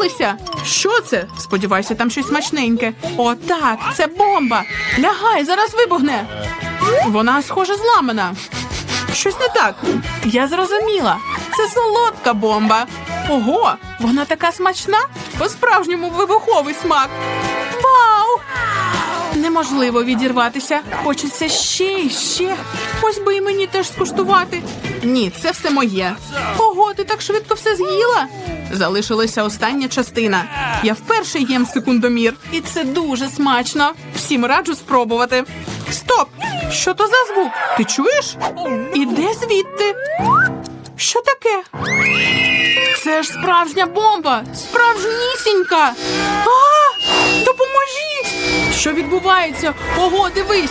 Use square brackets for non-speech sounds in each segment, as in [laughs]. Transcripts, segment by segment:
розлетілися. Що це? Сподіваюся, там щось смачненьке. О, так, це бомба. Лягай, зараз вибухне. Вона, схоже, зламана. Щось не так. Я зрозуміла. Це солодка бомба. Ого, вона така смачна. По-справжньому вибуховий смак. Вау! Неможливо відірватися. Хочеться ще і ще. Ось би і мені теж скуштувати. Ні, це все моє. Ого, ти так швидко все з'їла. Залишилася остання частина. Я вперше їм секундомір, і це дуже смачно. Всім раджу спробувати. Стоп! Що то за звук? Ти чуєш? Іде звідти. Що таке? Це ж справжня бомба! Справжнісінька! А! Допоможіть! Що відбувається? Ого, дивись!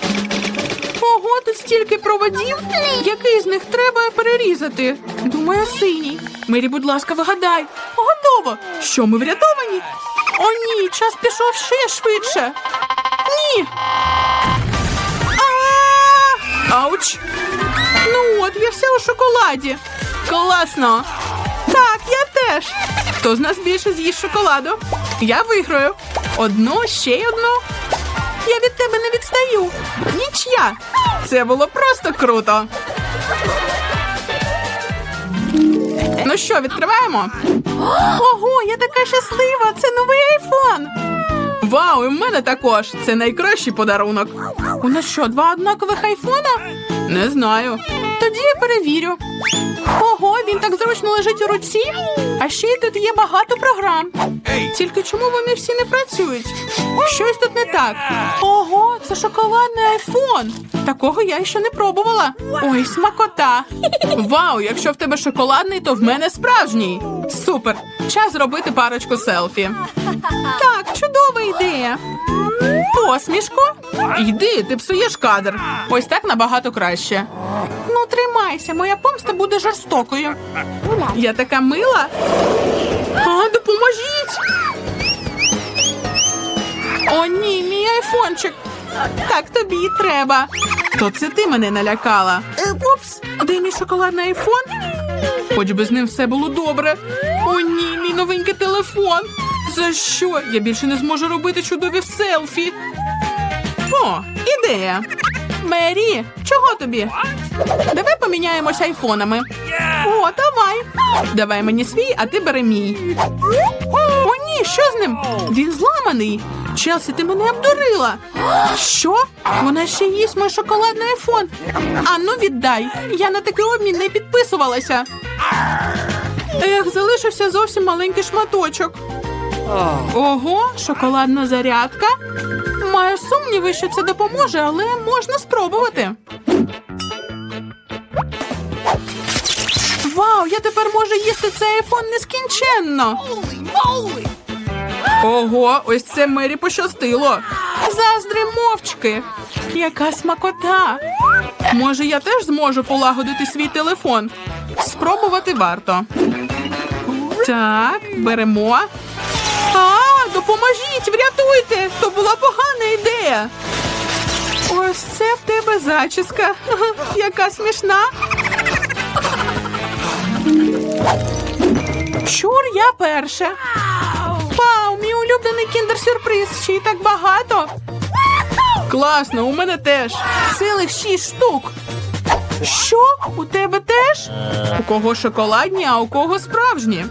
Тут стільки проводів. Який з них треба перерізати? Думаю, синій. Мері, будь ласка, вигадай. Готово. Що ми врятовані? О, ні, час пішов ще швидше. Ні. Ауч! Ну от, я вся у шоколаді. Класно. Так, я теж. Хто з нас більше з'їсть шоколаду? Я виграю. Одну, ще й одну. Я від тебе не відстаю. Ніч'я. Це було просто круто. Ну що, відкриваємо? Ого, я така щаслива! Це новий айфон. Вау, і в мене також. Це найкращий подарунок. У нас що, два однакових айфона? Не знаю. Тоді я перевірю. Ого, він так зручно лежить у руці. А ще й тут є багато програм. Тільки чому вони всі не працюють? Щось тут не так. Ого, це шоколадний айфон. Такого я ще не пробувала. Ой, смакота. Вау, якщо в тебе шоколадний, то в мене справжній. Супер. Час зробити парочку селфі. Так, чудова ідея. Посмішку? Йди, ти псуєш кадр. Ось так набагато краще. Ну, тримайся, моя помста буде жорстокою. Я така мила. А, допоможіть. О, ні, мій айфончик. Так тобі і треба. То це ти мене налякала. Упс, де мій шоколадний айфон? Хоч би з ним все було добре. О, ні, мій новенький телефон. За що? Я більше не зможу робити чудові селфі. О, ідея. Мері, чого тобі? Давай поміняємося айфонами. О, давай. Давай мені свій, а ти бери мій. О, ні, що з ним? Він зламаний. Челсі, ти мене обдурила. Що? Вона ще їсть мій шоколадний айфон. А ну віддай. Я на такий обмін не підписувалася. Ех, залишився зовсім маленький шматочок. Ого, шоколадна зарядка. Маю сумніви, що це допоможе, але можна спробувати. Вау, я тепер можу їсти цей айфон нескінченно. Ого, ось це Мері пощастило. Заздри мовчки. Яка смакота. Може, я теж зможу полагодити свій телефон. Спробувати варто. Так, беремо. А, допоможіть, врятуйте! То була погана ідея. Ось це в тебе зачіска. [laughs] Яка смішна. Чур, я перша. Мій улюблений кіндер-сюрприз. Ще й так багато. Класно, у мене теж. Цілих шість штук. Що? У тебе теж? У кого шоколадні, а у кого справжні?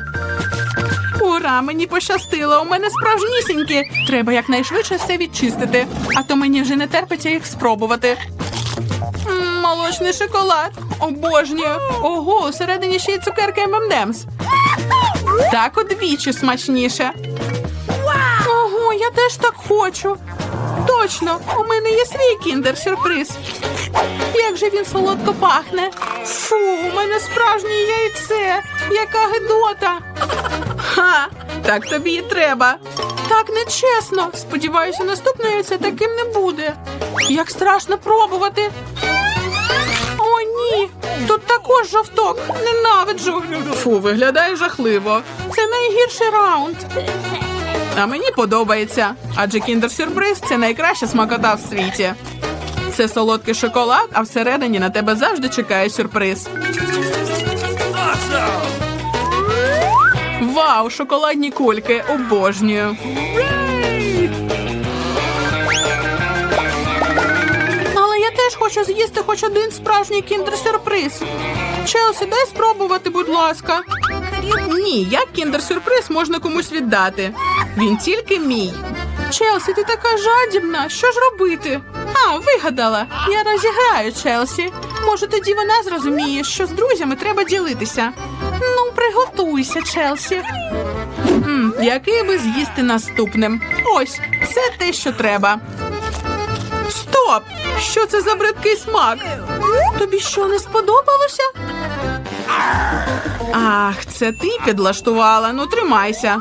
Ура, мені пощастило. У мене справжнісінькі. Треба якнайшвидше все відчистити, а то мені вже не терпиться їх спробувати. Молочний шоколад. Обожнюю. Ого, усередині ще й цукерки ММДМС. Так удвічі смачніше. Теж так хочу. Точно, у мене є свій кіндер-сюрприз. Як же він солодко пахне. Фу, у мене справжнє яйце. Яка гидота. Ха, так тобі і треба. Так нечесно. Сподіваюся, наступне яйце таким не буде. Як страшно пробувати. О, ні. Тут також жовток. Ненавиджу. Фу, виглядає жахливо. Це найгірший раунд. А мені подобається, адже кіндер-сюрприз це найкраща смакота в світі. Це солодкий шоколад, а всередині на тебе завжди чекає сюрприз. Вау, шоколадні кульки, обожнюю. Але я теж хочу з'їсти хоч один справжній кіндер-сюрприз. Челсі, дай спробувати, будь ласка. Ні, як кіндер-сюрприз можна комусь віддати. Він тільки мій. Челсі, ти така жадібна. Що ж робити? А, вигадала. Я розіграю Челсі. Може, тоді вона зрозуміє, що з друзями треба ділитися. Ну, приготуйся, Челсі. м який би з'їсти наступним? Ось, це те, що треба. Стоп! Що це за бридкий смак? Тобі що не сподобалося? Ах, це ти підлаштувала. Ну, тримайся.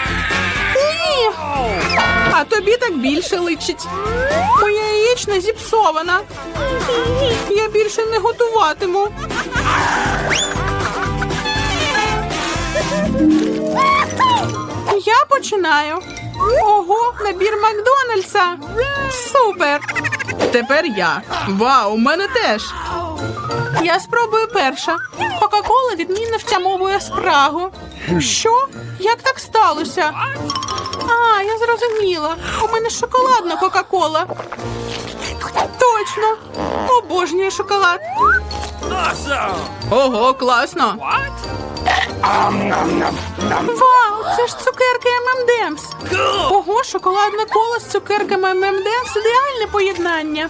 А тобі так більше личить. Моя яєчня зіпсована. Я більше не готуватиму. Я починаю. Ого, набір Макдональдса. Супер. Тепер я. Вау, у мене теж. Я спробую перша. Кока-кола відмінно втямовує спрагу. Що? Як так сталося? А, я зрозуміла. У мене шоколадна Кока-кола. Точно. Обожнюю шоколад. Ого, класно. Вау, це ж цукерки ММДМС. Ого, шоколадне коло з цукерками ММДМС ідеальне поєднання.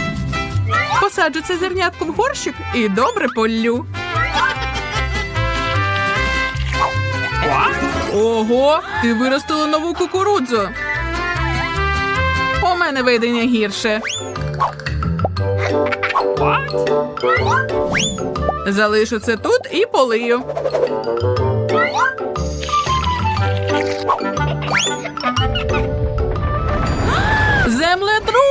Посаджу це зернятко горщик і добре поллю. Ого, ти виростила нову кукурудзу. У мене видення гірше. Залишу це тут і полию. Землетрус!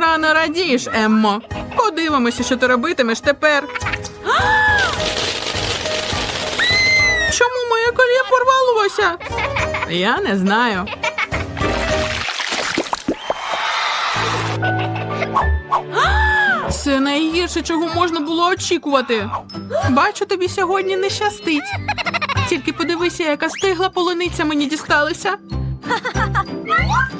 Рано радієш, Еммо. Подивимося, що ти робитимеш тепер. [gasps] Чому моє коліє порвалося? Я не знаю. Це найгірше, чого можна було очікувати. Бачу, тобі сьогодні не щастить. Тільки подивися, яка стигла полуниця мені дісталася. [laughs]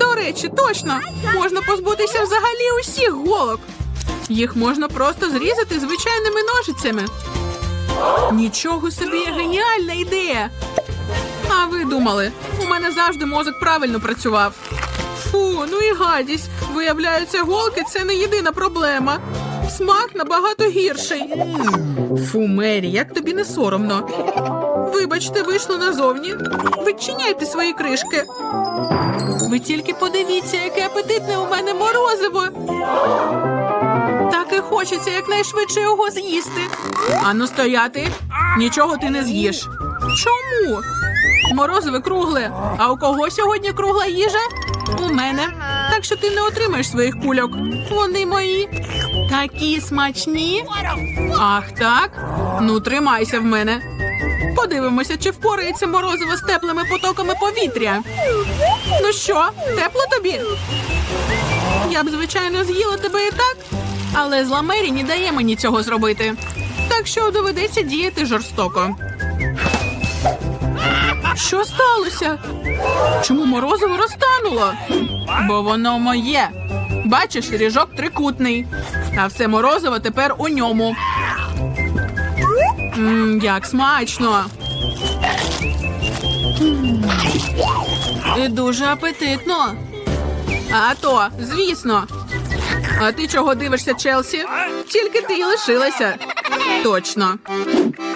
До речі, точно можна позбутися взагалі усіх голок. Їх можна просто зрізати звичайними ножицями. Нічого собі геніальна ідея. А ви думали, у мене завжди мозок правильно працював. Фу, ну і гадість. Виявляється, голки це не єдина проблема. Смак набагато гірший. Фу, Мері, як тобі не соромно. Вибачте, вийшло назовні. Відчиняйте свої кришки. Ви тільки подивіться, яке апетитне у мене морозиво. Так і хочеться якнайшвидше його з'їсти. Ану стояти. Нічого ти не з'їш. Чому? Морозиве кругле. А у кого сьогодні кругла їжа? У мене. Що ти не отримаєш своїх кульок. Вони мої. Такі смачні. Ах, так? Ну, тримайся в мене. Подивимося, чи впорається морозиво з теплими потоками повітря. Ну що, тепло тобі? Я б, звичайно, з'їла тебе і так, але зла Мері не дає мені цього зробити. Так що доведеться діяти жорстоко. Що сталося? Чому морозиво розтануло? Бо воно моє. Бачиш, ріжок трикутний, а все морозиво тепер у ньому. Мм, як смачно. І дуже апетитно. А то, звісно. А ти чого дивишся, Челсі? Тільки ти й лишилася. Точно.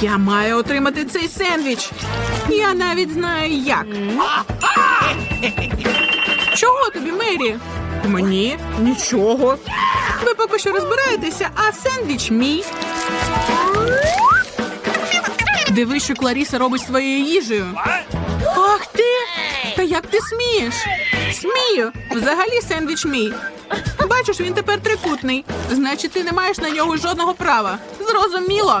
Я маю отримати цей сендвіч. Я навіть знаю як. Чого тобі, Мері? Мені нічого. Ви поки що розбираєтеся, а сендвіч мій. Диви, що Кларіса робить своєю їжею. Ах ти! Та як ти смієш? Смію. Взагалі сендвіч мій. Бачиш, він тепер трикутний. Значить, ти не маєш на нього жодного права. Зрозуміло.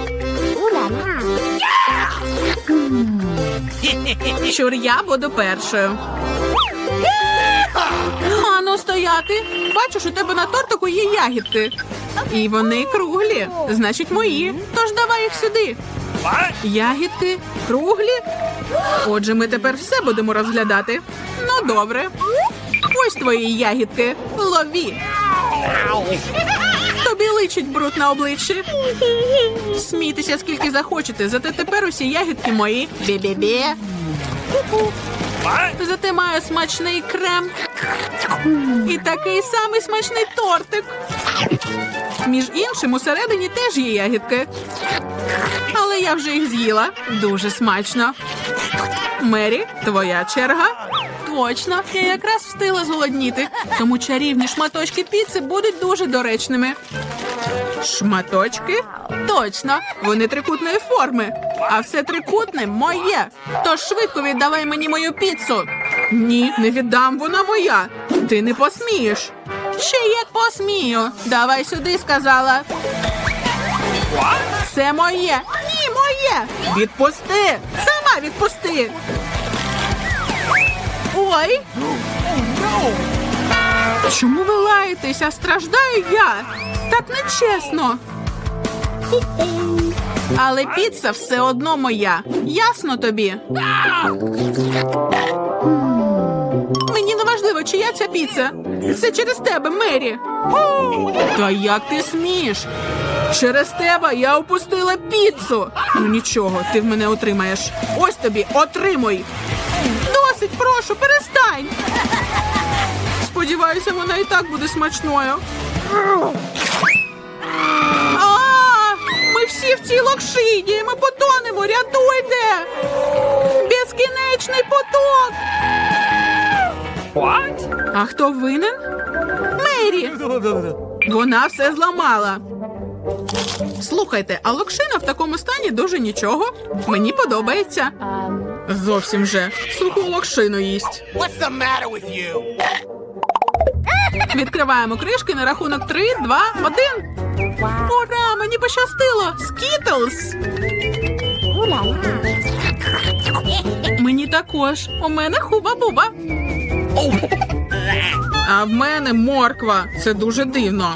Щур, я буду першою. Ану, стояти. Бачиш, у тебе на тортику є ягідки. І вони круглі, значить мої. Тож давай їх сюди. Ягідки круглі. Отже, ми тепер все будемо розглядати. Ну, добре. Ось твої ягідки. Лові. Личить бруд на обличчі. Смійтеся скільки захочете, зате тепер усі ягідки мої. Бі-бі-бі. Зате маю смачний крем. І такий самий смачний тортик. Між іншим, усередині теж є ягідки. Але я вже їх з'їла. Дуже смачно. Мері, твоя черга. Точно, я якраз встигла зголодніти, тому чарівні шматочки піци будуть дуже доречними. Шматочки? Точно, вони трикутної форми. А все трикутне моє. Тож швидко віддавай мені мою піцу. Ні, не віддам, вона моя. Ти не посмієш. Ще як посмію. Давай сюди, сказала. Це моє. Ні, моє. Відпусти. Сама відпусти. Ой. Чому ви лаєтеся? Страждаю я. Так нечесно. Але піца все одно моя. Ясно тобі? Мені не важливо, чия ця піца. Це через тебе, Мері. Та як ти смієш? Через тебе я опустила піцу. Ну нічого, ти в мене отримаєш. Ось тобі, отримуй. Досить, прошу, перестань. Сподіваюся, вона і так буде смачною. А, ми всі в цій локшині. Ми потонемо. Рятуйте! Безкінечний поток. What? А хто винен? Мері. Вона все зламала. Слухайте, а локшина в такому стані дуже нічого. Мені подобається. Зовсім же. Суху локшину їсть. What's the matter with you? Відкриваємо кришки на рахунок 3, 2, 1. Ура! Мені пощастило! Скітлс! Мені також. У мене хуба-буба. А в мене морква. Це дуже дивно.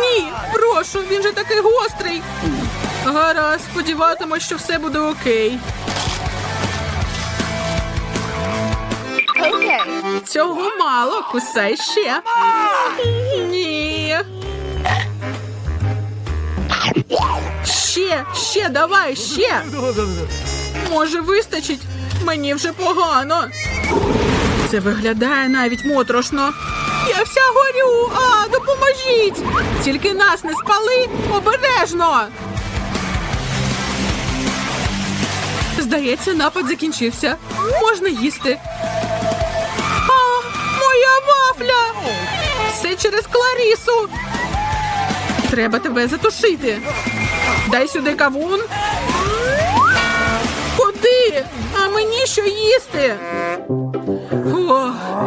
Ні, прошу, він же такий гострий. Гаразд, сподіватимось, що все буде окей. Цього мало, кусай ще. Ні. Ще, ще, давай, ще. Може, вистачить? Мені вже погано. Це виглядає навіть моторошно. Я вся горю. А! Тільки нас не спали обережно. Здається, напад закінчився. Можна їсти. А, моя вафля! Все через Кларісу. Треба тебе затушити. Дай сюди кавун. Куди? А мені що їсти?